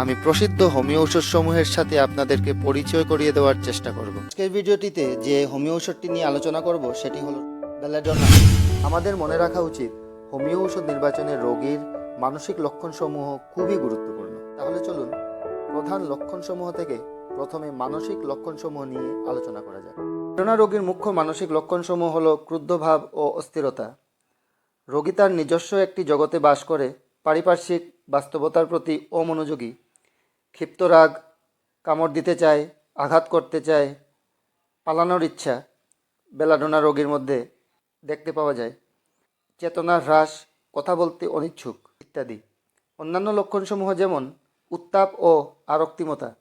আমি প্রসিদ্ধ হোমিও ঔষধ সমূহের সাথে আপনাদেরকে পরিচয় করিয়ে দেওয়ার চেষ্টা করব। আজকের ভিডিওটিতে যে হোমিও ঔষধটি নিয়ে আলোচনা করব, সেটি হলো বেলাডোনা আমাদের মনে রাখা উচিত হোমিও ঔষধ নির্বাচনে রোগীর মানসিক লক্ষণসমূহ খুবই গুরুত্বপূর্ণ। তাহলে চলুন, প্রধান লক্ষণসমূহ থেকে প্রথমে মানসিক লক্ষণসমূহ নিয়ে আলোচনা করা যাক। বেলাডোনা রোগীর মুখ্য মানসিক লক্ষণসমূহ হলো ক্রুদ্ধভাব ও অস্থিরতা। রোগী তার নিজস্ব একটি জগতে বাস করে পারিপার্শ্বিক বাস্তবতার প্রতি অমনোযোগী, ক্ষিপ্ত রাগ, কামড় দিতে চায়, আঘাত করতে চায়, পালানোর ইচ্ছা বেলাডোনা রোগীর মধ্যে দেখতে পাওয়া যায়। চেতনার হ্রাস, কথা বলতে অনিচ্ছুক ইত্যাদি। অন্যান্য লক্ষণসমূহ যেমন উত্তাপ ও আরক্তিমতা।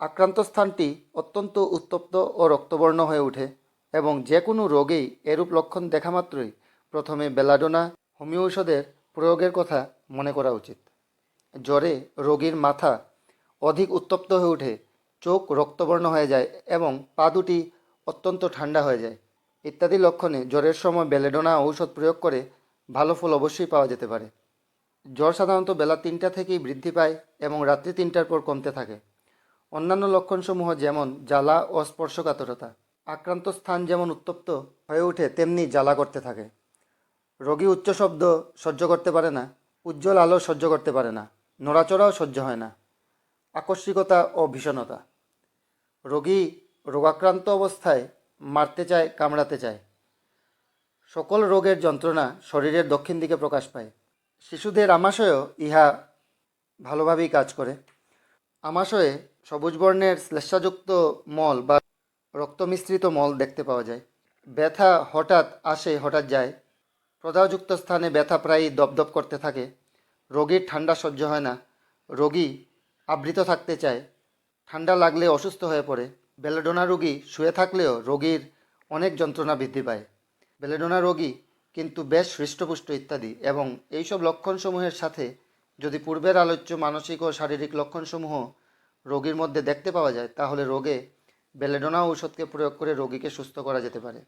আক্রান্ত স্থানটি অত্যন্ত উত্তপ্ত ও রক্তবর্ণ হয়ে ওঠে এবং যে কোনো রোগেই এরূপ লক্ষণ দেখা মাত্রই। প্রথমে বেলাডোনা, হোমিও ঔষধের প্রয়োগের কথা মনে করা উচিত। জ্বরে রোগীর মাথা অধিক উত্তপ্ত হয়ে ওঠে, চোখ রক্তবর্ণ হয়ে যায় এবং পা দুটি অত্যন্ত ঠান্ডা হয়ে যায়। ইত্যাদি লক্ষণে জ্বরের সময় বেলেডোনা ঔষধ প্রয়োগ করে ভালো ফল অবশ্যই পাওয়া যেতে পারে। জ্বর সাধারণত বেলা তিনটা থেকেই বৃদ্ধি পায় এবং রাত্রি তিনটার পর কমতে থাকে। অন্যান্য লক্ষণসমূহ যেমন জ্বালা ও স্পর্শকাতরতা। আক্রান্ত স্থান যেমন উত্তপ্ত হয়ে ওঠে, তেমনি জ্বালা করতে থাকে। রোগী উচ্চ শব্দ সহ্য করতে পারে না, উজ্জ্বল আলো সহ্য করতে পারে না, নড়াচড়াও সহ্য হয় না। আকস্মিকতা ও ভীষণতা। রোগী রোগাক্রান্ত অবস্থায় মারতে চায়, কামড়াতে চায়। সকল রোগের যন্ত্রণা শরীরের দক্ষিণ দিকে প্রকাশ পায়। শিশুদের আমাশয়েও ইহা ভালোভাবেই কাজ করে। আমাশয়ে সবুজ বর্ণের শ্লেষাযুক্ত মল বা রক্তমিশ্রিত মল দেখতে পাওয়া যায়। ব্যথা হঠাৎ আসে, হঠাৎ যায়। প্রদাহযুক্ত স্থানে ব্যথা প্রায়ই দপদপ করতে থাকে। রোগীর ঠান্ডা সহ্য হয় না। রোগী আবৃত থাকতে চায়। ঠান্ডা লাগলে অসুস্থ হয়ে পড়ে। বেলেডোনা রোগী শুয়ে থাকলেও রোগীর অনেক যন্ত্রণা বৃদ্ধি পায়। বেলেডোনা রোগী কিন্তু বেশ হৃষ্টপুষ্ট ইত্যাদি এবং এইসব লক্ষণসমূহের সাথে যদি পূর্বের আলোচ্য মানসিক ও শারীরিক লক্ষণসমূহ রোগীর মধ্যে দেখতে পাওয়া যায়, তাহলে রোগে বেলেডোনা ঔষধকে প্রয়োগ করে রোগীকে সুস্থ করা যেতে পারে।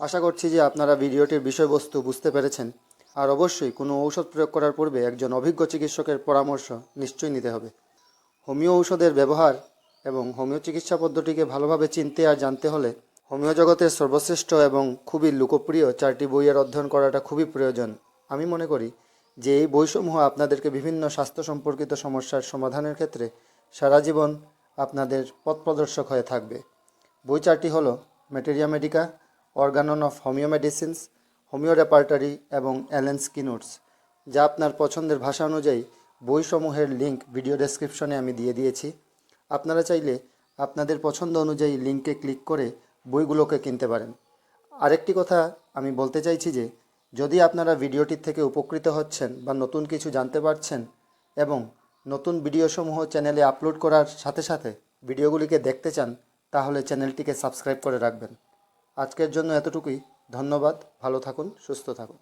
আশা করছি যে আপনারা ভিডিওটির বিষয়বস্তু বুঝতে পেরেছেন। আর অবশ্যই কোনো ঔষধ প্রয়োগ করার পূর্বে একজন অভিজ্ঞ চিকিৎসকের পরামর্শ নিশ্চয়ই নিতে হবে। হোমিও ঔষধের ব্যবহার এবং হোমিও চিকিৎসা পদ্ধতিকে ভালোভাবে চিনতে আর জানতে হলে হোমিও জগতের সর্বশ্রেষ্ঠ এবং খুবই লোকপ্রিয় চারটি বইয়ের অধ্যয়ন করাটা খুবই প্রয়োজন। আমি মনে করি যে এই বইসমূহ আপনাদেরকে বিভিন্ন স্বাস্থ্য সম্পর্কিত সমস্যার সমাধানের ক্ষেত্রে সারা জীবন আপনাদের পথ প্রদর্শক হয়ে থাকবে। বই চারটি হলো materia medica organon of homoeo medicines homoeo repertory এবং অ্যালেন্স কিনোটস যা আপনার পছন্দের ভাষা অনুযায়ী বইসমূহের লিঙ্ক ভিডিও ডেসক্রিপশনে আমি দিয়ে দিয়েছি। আপনারা চাইলে আপনাদের পছন্দ অনুযায়ী লিঙ্কে ক্লিক করে বইগুলোকে কিনতে পারেন। আরেকটি কথা আমি বলতে চাইছি যে, যদি আপনারা ভিডিওটির থেকে উপকৃত হচ্ছেন বা নতুন কিছু জানতে পারছেন এবং নতুন ভিডিওসমূহ চ্যানেলে আপলোড করার সাথে সাথে ভিডিওগুলিকে দেখতে চান, তাহলে চ্যানেলটিকে সাবস্ক্রাইব করে রাখবেন। আজকের জন্য এতটুকুই। ধন্যবাদ। ভালো থাকুন সুস্থ থাকুন।